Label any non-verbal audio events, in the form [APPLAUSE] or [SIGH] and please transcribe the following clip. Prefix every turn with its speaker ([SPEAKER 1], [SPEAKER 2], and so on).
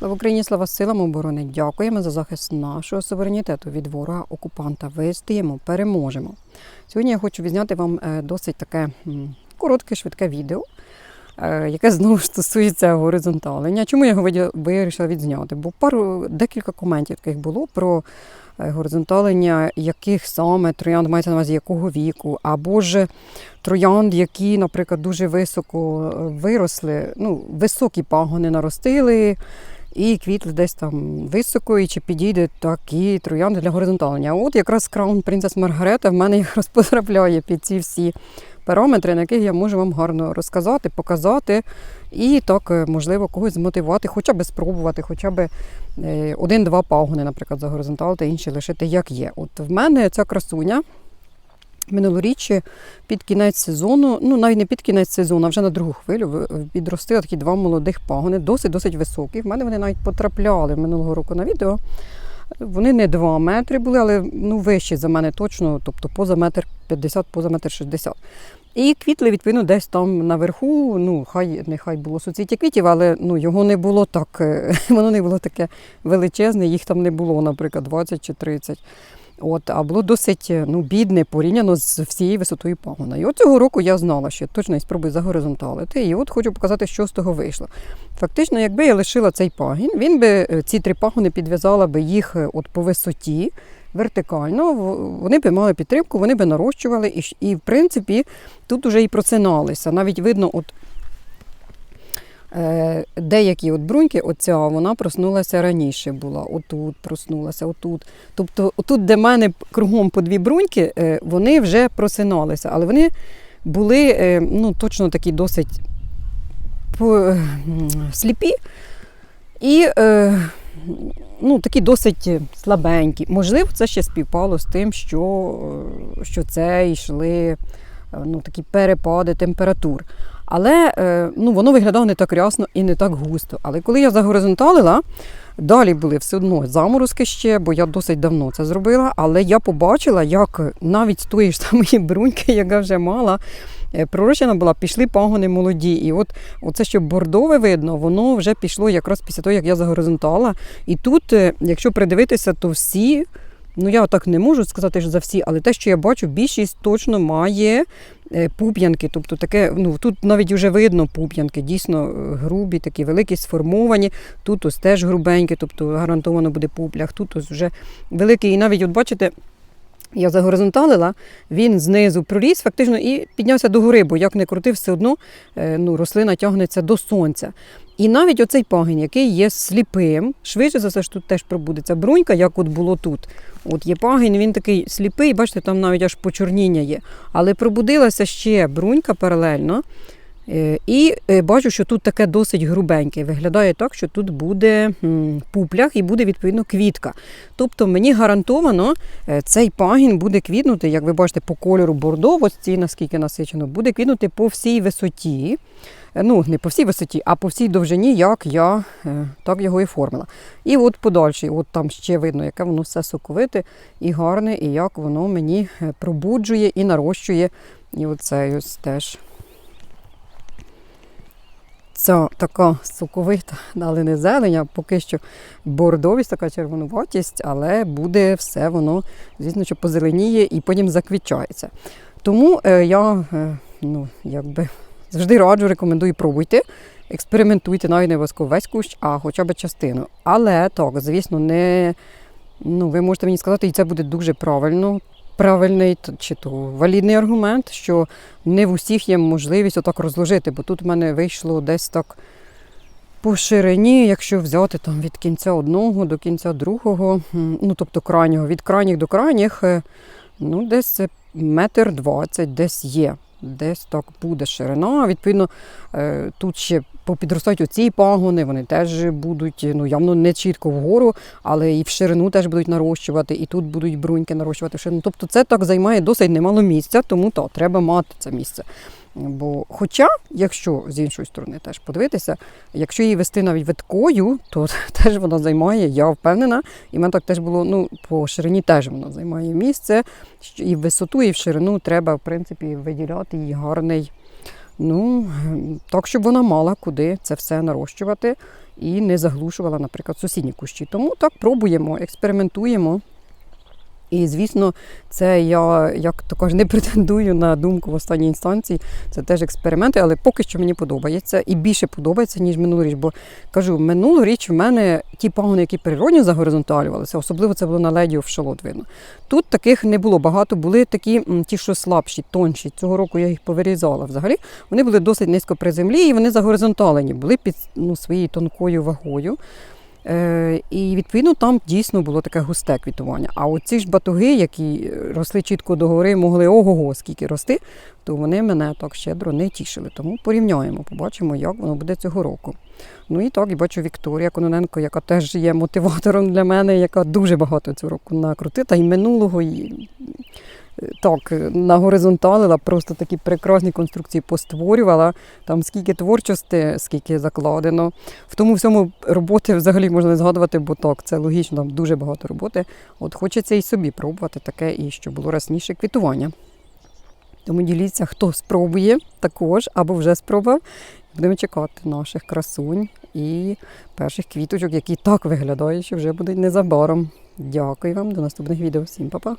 [SPEAKER 1] Слава Україні, слава силам оборони! Дякуємо за захист нашого суверенітету від ворога окупанта. Вистоїмо, переможемо. Сьогодні я хочу відзняти вам е, досить таке коротке, швидке відео, е, яке знову ж стосується горизонталення. Чому я його вирішила відзняти? Бо пару декілька коментів таких було про е, горизонталення, яких саме троянд мається на увазі якого віку, або ж троянд, які, наприклад, дуже високо виросли, ну, високі пагони наростили. І квітли десь там високо, і чи підійде такі троянди для горизонталення. От якраз краун принцес Маргарета в мене якраз [LAUGHS] потрапляє під ці всі параметри, на яких я можу вам гарно розказати, показати, і так, е, можливо, когось змотивувати, хоча б спробувати, хоча б е, один-два пагони, наприклад, за горизонтал, та інші лишити як є. От в мене ця красуня. Минулоріч під кінець сезону, ну навіть не під кінець сезону, а вже на другу хвилю ви- підростили такі два молодих пагони, досить досить високі. В мене вони навіть потрапляли минулого року на відео. Вони не 2 метри були, але ну, вищі за мене точно, тобто поза метр 50, поза метр 60. І квітли, відповідно, десь там наверху, ну, хай нехай було суцвіття квітів, але ну, його не було так, [LAUGHS] воно не було таке величезне, їх там не було, наприклад, 20 чи 30. От, а було досить е, ну, бідне порівняно з всією висотою пагона. І от цього року я знала, що точно і спробую загоризонталити. І от хочу показати, що з того вийшло. Фактично, якби я лишила цей пагін, він би е, ці три пагони підв'язала би їх е, от по висоті. Вертикально вони б мали підтримку, вони б нарощували, і, і в принципі тут вже і проциналися. Навіть видно, от Деякі от бруньки, оця вона проснулася раніше була, отут проснулася, отут. Тобто, отут, де мене кругом по дві бруньки, е, вони вже просиналися, але вони були е, ну, точно такі досить е, сліпі і е, ну, такі досить слабенькі. Можливо, це ще співпало з тим, що, е, що це йшли е, ну, такі перепади температур. Але е, ну, воно виглядало не так рясно і не так густо. Але коли я загоризонталила, далі були все одно заморозки ще, бо я досить давно це зробила. Але я побачила, як навіть з тої ж самої бруньки, яка вже мала, е, пророщена була, пішли пагони молоді. І от оце, що бордове видно, воно вже пішло якраз після того, як я загоризонтала. І тут, е, якщо придивитися, то всі. Ну, я так не можу сказати що за всі, але те, що я бачу, більшість точно має пуп'янки. Тобто таке, ну тут навіть вже видно пуп'янки, дійсно е, грубі, такі великі, сформовані. Тут ось теж грубенькі, тобто гарантовано буде пуплях. Тут ось вже великий. І навіть, от бачите, я загоризонталила, він знизу проріс фактично і піднявся до гори, бо як не крутив, все одно е, ну, рослина тягнеться до сонця. І навіть оцей пагін, який є сліпим, швидше за все ж тут теж пробудеться брунька, як от було тут. От є пагін, він такий сліпий, бачите, там навіть аж почорніння є. Але пробудилася ще брунька паралельно. Е, І е, бачу, що тут таке досить грубеньке. Виглядає так, що тут буде пуплях і буде відповідно квітка. Тобто мені гарантовано е, цей пагін буде квітнути, як ви бачите, по кольору бордовості, наскільки насичено, буде квітнути по всій висоті. Ну, не по всій висоті, а по всій довжині, як я так його і формила. І от подальший, от там ще видно, яке воно все соковите і гарне, і як воно мені пробуджує і нарощує. І оцей ось теж. Ця така соковита, але не зелень, а поки що бордовість, така червонуватість, але буде все воно, звісно, що позеленіє і потім заквічається. Тому е, я е, ну, якби завжди раджу, рекомендую, пробуйте, експериментуйте, навіть не обов'язково весь кущ, а хоча б частину. Але так, звісно, не ну, ви можете мені сказати, і це буде дуже правильно. Правильний чи то валідний аргумент, що не в усіх є можливість отак розложити, бо тут в мене вийшло десь так по ширині, якщо взяти там від кінця одного до кінця другого, ну тобто крайнього, від крайніх до крайніх, е, ну десь е, метр двадцять десь є. Десь так буде ширина. Відповідно, е, тут ще попідростають оці пагони, вони теж будуть ну, явно не чітко вгору, але і в ширину теж будуть нарощувати, і тут будуть бруньки нарощувати в ширину. Тобто це так займає досить немало місця, тому то треба мати це місце. Бо, хоча, якщо з іншої сторони теж подивитися, якщо її вести навіть виткою, то [LAUGHS] теж вона займає, я впевнена, і мене так теж було, ну, по ширині теж вона займає місце. І в висоту, і в ширину треба, в принципі, виділяти їй гарний. Ну, так, щоб вона мала куди це все нарощувати. і не заглушувала, наприклад, сусідні кущі. Тому так пробуємо, експериментуємо. І, звісно, це я, як кажуть, не [LAUGHS] претендую на думку в останній інстанції. Це теж експерименти, але поки що мені подобається і більше подобається, ніж минулоріч. Бо кажу, минулоріч в мене ті пагони, які природньо загоризонталювалися, особливо це було на леді офшолот видно. Тут таких не було багато, були такі ті, що слабші, тонші. Цього року я їх повирізала взагалі. Вони були досить низько при землі і вони загоризонталені, були під ну, своєю тонкою вагою. Е, і відповідно там дійсно було таке густе квітування. А оці ж батуги, які росли чітко догори, могли ого-го скільки рости, то вони мене так щедро не тішили. Тому порівняємо, побачимо, як воно буде цього року. Ну і так, і бачу Вікторія Кононенко, яка теж є мотиватором для мене, яка дуже багато цього року накрутила, і минулого і так нагоризонталила, просто такі прекрасні конструкції постворювала. Там скільки творчості, скільки закладено. В тому всьому роботи взагалі можна не згадувати, бо так, це логічно, там дуже багато роботи. От хочеться і собі пробувати таке, і що було разніше квітування. Тому діліться, хто спробує також або вже спробував. Будемо чекати наших красунь і перших квіточок, які так виглядають, що вже будуть незабаром. Дякую вам, до наступних відео. Всім па-па!